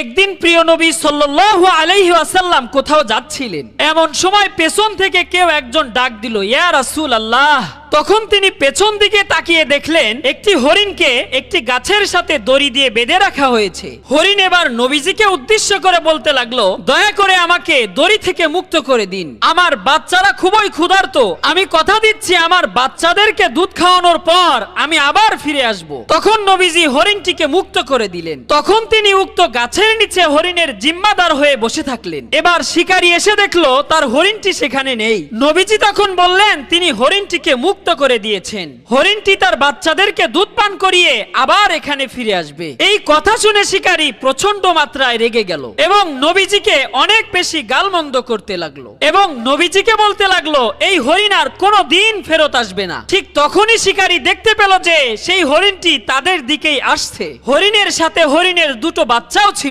একদিন প্রিয় নবী সাল্লাল্লাহু আলাইহি ওয়াসাল্লাম কোথাও যাচ্ছিলেন। এমন সময় পেছন থেকে কেউ একজন ডাক দিল, ইয়া রাসূল আল্লাহ তখন তিনি পেছন দিকে তাকিয়ে দেখলেন একটি হরিণকে একটি গাছের সাথে দড়ি দিয়ে বেঁধে রাখা হয়েছে। হরিণ এবার নবীজিকে উদ্দেশ্য করে বলতে লাগল, দয়া করে আমাকে দড়ি থেকে মুক্ত করে দিন। আমার বাচ্চারা খুবই ক্ষুধার্ত। আমি কথা দিচ্ছি, আমার বাচ্চাদেরকে দুধ খাওয়ানোর পর আমি আবার ফিরে আসব। তখন নবীজি হরিণটিকে মুক্ত করে দিলেন। তখন তিনি উক্ত গাছের নিচে হরিণের জিম্মাদার হয়ে বসে থাকলেন। এবার শিকারী এসে দেখল, তার হরিণটি সেখানে নেই। নবীজি তখন বললেন, তিনি হরিণটিকে মুক্ত করে দিয়েছেন। হরিণটি তার বাচ্চাদেরকে দুধ পান করিয়ে আবার এখানে ফিরে আসবে। এই কথা শুনে শিকারী প্রচণ্ড মাত্রায় রেগে গেল এবং নবীজিকে অনেক বেশি গালমন্দ করতে লাগল। এবং নবীজিকে বলতে লাগল, এই হরিণ আর কোনো দিন ফেরত আসবে না। ঠিক তখনই শিকারী দেখতে পেল যে সেই হরিণটি তাদের দিকেই আসছে। হরিণের সাথে হরিণের দুটো বাচ্চাও ছিল।